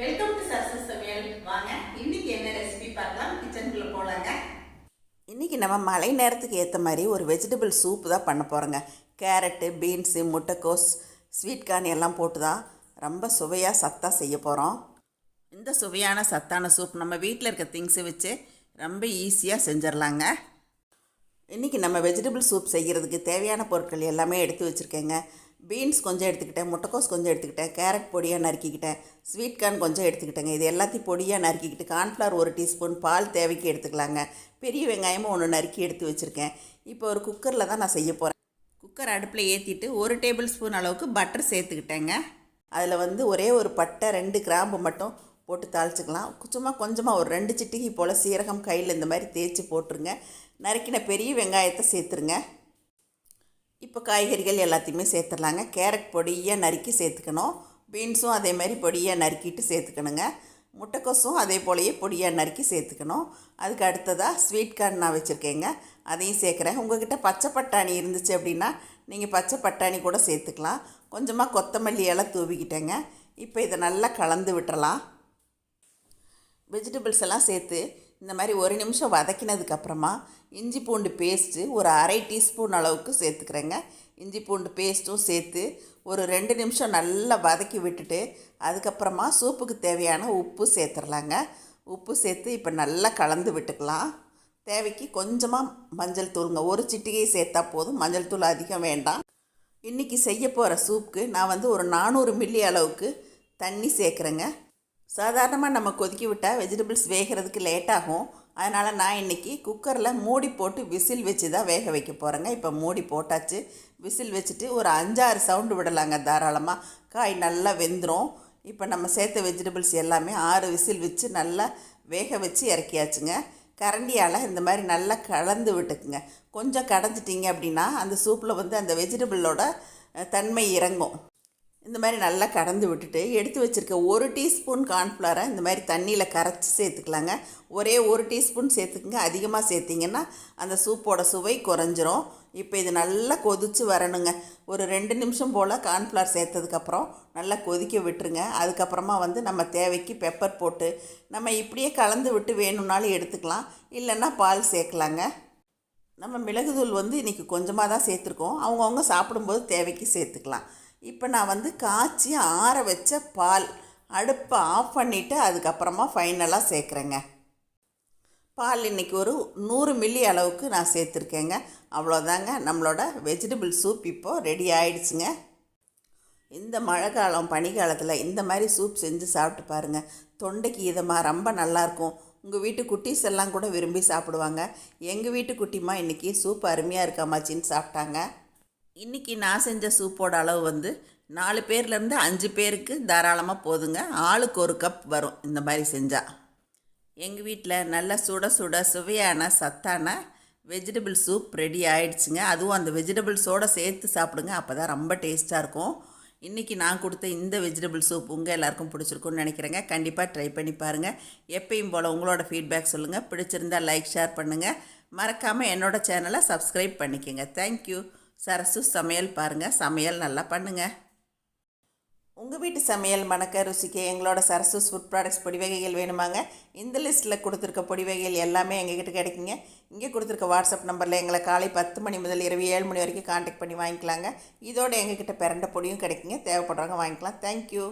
Welcome to success சமையல் வாங்க இன்னைக்கு என்ன ரெசிபி பார்க்கலாம்? கிச்சனுக்குள்ள போலாங்க. இன்றைக்கி நம்ம மழை நேரத்துக்கு ஏற்ற மாதிரி ஒரு வெஜிடபிள் சூப் தான் பண்ண போகிறோங்க கேரட்டு பீன்ஸு முட்டைக்கோஸ் ஸ்வீட் கார்ன் எல்லாம் போட்டு தான் ரொம்ப சுவையாக சத்தாக செய்ய போகிறோம் இந்த சுவையான சத்தான சூப் நம்ம வீட்டில் இருக்க திங்ஸை வச்சு ரொம்ப ஈஸியாக செஞ்சிடலாங்க இன்றைக்கி நம்ம வெஜிடபிள் சூப் செய்கிறதுக்கு தேவையான பொருட்கள் எல்லாமே எடுத்து வச்சுருக்கேங்க. பீன்ஸ் கொஞ்சம் எடுத்துக்கிட்டேன் முட்டைக்கோஸ் கொஞ்சம் எடுத்துக்கிட்டேன் கேரட் பொடியாக நறுக்கிக்கிட்டேன் ஸ்வீட் கார்ன் கொஞ்சம் எடுத்துக்கிட்டேங்க. இது எல்லாத்தையும் பொடியாக நறுக்கிக்கிட்டு கார்ன்ஃப்ளவர் ஒரு டீஸ்பூன் பால் தேவைக்கு எடுத்துக்கலாங்க. பெரிய வெங்காயமும் ஒன்று நறுக்கி எடுத்து வச்சுருக்கேன். இப்போ ஒரு குக்கரில் தான் நான் செய்ய போகிறேன் குக்கர் அடுப்பில் ஏற்றிட்டு ஒரு டேபிள் ஸ்பூன் அளவுக்கு பட்டர் சேர்த்துக்கிட்டேங்க. அதில் வந்து ஒரே ஒரு பட்டை ரெண்டு கிராம்பு மட்டும் போட்டு தாளிச்சிக்கலாம். சும்மா கொஞ்சமாக ஒரு ரெண்டு சிட்டிகை போல் சீரகம் கையில் இந்த மாதிரி தேய்ச்சி போட்டுருங்க. நறுக்கின பெரிய வெங்காயத்தை சேர்த்துருங்க. இப்போ காய்கறிகள் எல்லாத்தையுமே சேர்த்துடலாங்க. கேரட் பொடியாக நறுக்கி சேர்த்துக்கணும். பீன்ஸும் அதே மாதிரி பொடியாக நறுக்கிட்டு சேர்த்துக்கணுங்க. முட்டைக்கோசும் அதே போலயே பொடியாக நறுக்கி சேர்த்துக்கணும். அதுக்கு அடுத்ததாக ஸ்வீட் கார்ன் நான் வச்சுருக்கேங்க. அதையும் சேர்க்குறேன். உங்கள்கிட்ட பச்சை பட்டாணி இருந்துச்சு அப்படின்னா நீங்கள் பச்சை பட்டாணி கூட சேர்த்துக்கலாம். கொஞ்சமாக கொத்தமல்லி எல்லாம் தூவிக்கிட்டேங்க. இப்போ இதை நல்லா கலந்து விட்டுறலாம். வெஜிடபிள்ஸ் எல்லாம் சேர்த்து இந்த மாதிரி ஒரு நிமிஷம் வதக்கினதுக்கப்புறமா இஞ்சி பூண்டு பேஸ்ட்டு ஒரு அரை டீஸ்பூன் அளவுக்கு சேர்த்துக்கிறேங்க. இஞ்சி பூண்டு பேஸ்ட்டும் சேர்த்து ஒரு ரெண்டு நிமிஷம் நல்லா வதக்கி விட்டுட்டு அதுக்கப்புறமா சூப்புக்கு தேவையான உப்பு சேர்த்துடலாங்க உப்பு சேர்த்து இப்போ நல்லா கலந்து விட்டுக்கலாம். தேவைக்கு கொஞ்சமாக மஞ்சள் தூளுங்க. ஒரு சிட்டிகை சேர்த்தா போதும். மஞ்சள் தூள் அதிகம் வேண்டாம். இன்றைக்கி செய்ய போகிற சூப்புக்கு நான் வந்து ஒரு நானூறு மில்லி அளவுக்கு தண்ணி சேர்க்குறேங்க. சாதாரணமாக நம்ம கொதிக்க விட்டால் வெஜிடபிள்ஸ் வேகிறதுக்கு லேட் ஆகும். அதனால் நான் இன்றைக்கி குக்கரில் மூடி போட்டு விசில் வச்சு தான் வேக வைக்க போகிறேங்க இப்போ மூடி போட்டாச்சு. விசில் வச்சுட்டு ஒரு அஞ்சாறு சவுண்டு விடலாங்க தாராளமாக காய் நல்லா வெந்துடும் இப்போ நம்ம சேர்த்த வெஜிடபிள்ஸ் எல்லாமே ஆறு விசில் வச்சு நல்லா வேக வச்சு இறக்கியாச்சுங்க. கரண்டியால் இந்த மாதிரி நல்லா கலந்து விட்டுக்குங்க. கொஞ்சம் கடைஞ்சிட்டிங்க அப்படின்னா அந்த சூப்பில் வந்து அந்த வெஜிடபிளோட தன்மை இறங்கும். இந்த மாதிரி நல்லா கலந்து விட்டுட்டு எடுத்து வச்சுருக்க ஒரு டீஸ்பூன் கார்ன்ஃப்ளவரை இந்த மாதிரி தண்ணியில் கரைச்சி சேர்த்துக்கலாங்க. ஒரே ஒரு டீஸ்பூன் சேர்த்துக்குங்க. அதிகமாக சேர்த்திங்கன்னா அந்த சூப்போட சுவை குறைஞ்சிரும். இப்போ இது நல்லா கொதித்து வரணுங்க. ஒரு ரெண்டு நிமிஷம் போல் கார்ன்ஃப்ளவர் சேர்த்ததுக்கப்புறம் நல்லா கொதிக்க விட்டுருங்க. அதுக்கப்புறமா வந்து நம்ம தேவைக்கு பெப்பர் போட்டு நம்ம இப்படியே கலந்து விட்டு வேணும்னாலும் எடுத்துக்கலாம். இல்லைன்னா பால் சேர்க்கலாங்க. நம்ம மிளகுதூள் வந்து இன்றைக்கி கொஞ்சமாக தான் சேர்த்துருக்கோம். அவங்கவுங்க சாப்பிடும்போது தேவைக்கு சேர்த்துக்கலாம். இப்போ நான் வந்து காய்ச்சி ஆற வச்ச பால் அடுப்பை ஆஃப் பண்ணிவிட்டு அதுக்கப்புறமா ஃபைனலாக சேர்க்குறேங்க. பால் இன்றைக்கி ஒரு நூறு மில்லி அளவுக்கு நான் சேர்த்துருக்கேங்க. அவ்வளோதாங்க நம்மளோட வெஜிடபிள் சூப் இப்போது ரெடி ஆயிடுச்சுங்க. இந்த மழை காலம் பனிக்காலத்தில் இந்த மாதிரி சூப் செஞ்சு சாப்பிட்டு பாருங்கள் தொண்டைக்கு இதமாக ரொம்ப நல்லாயிருக்கும் உங்கள் வீட்டு குட்டீஸ் எல்லாம் கூட விரும்பி சாப்பிடுவாங்க. எங்கள் வீட்டு குட்டிமா இன்றைக்கி சூப் அருமையாக இருக்காமாச்சின்னு சாப்பிட்டாங்க. இன்றைக்கி நான் செஞ்ச சூப்போட அளவு வந்து நாலு பேர்லேருந்து அஞ்சு பேருக்கு தாராளமாக போதுங்க. ஆளுக்கு ஒரு கப் வரும் இந்த மாதிரி செஞ்சால் எங்கள் வீட்டில் நல்ல சுட சுட சுவையான சத்தான வெஜிடபிள் சூப் ரெடி ஆயிடுச்சுங்க. அதுவும் அந்த வெஜிடபிள்ஸோடு சேர்த்து சாப்பிடுங்க. அப்போ தான் ரொம்ப டேஸ்ட்டாக இருக்கும். இன்றைக்கி நான் கொடுத்த இந்த வெஜிடபிள் சூப் உங்கள் எல்லாருக்கும் பிடிச்சிருக்குன்னு நினைக்கிறேங்க. கண்டிப்பாக ட்ரை பண்ணி பாருங்கள் எப்பயும் போல் உங்களோட ஃபீட்பேக் சொல்லுங்கள் பிடிச்சிருந்தா லைக் ஷேர் பண்ணுங்கள் மறக்காமல் என்னோடய சேனலை சப்ஸ்கிரைப் பண்ணிக்கோங்க. தேங்க்யூ சரசு சமையல் பாருங்கள் சமையல் நல்லா பண்ணுங்கள் உங்கள் வீட்டு சமையல் மணக்க ருசிக்க எங்களோட சரசூஸ் ஃபுட் ப்ராடக்ட்ஸ் பொடி வகைகள் வேணுமாங்க. இந்த லிஸ்ட்டில் கொடுத்துருக்க பொடி வகைகள் எல்லாமே எங்ககிட்ட கிடைக்குங்க. இங்கே கொடுத்துருக்க வாட்ஸ்அப் நம்பரில் எங்களை காலை பத்து மணி முதல் இரவு ஏழு மணி வரைக்கும் காண்டாக்ட் பண்ணி வாங்கிக்கலாங்க. இதோட எங்ககிட்ட பிறண்ட பொடியும் கிடைக்குங்க. தேவைப்படுறவங்க வாங்கிக்கலாம். தேங்க்யூ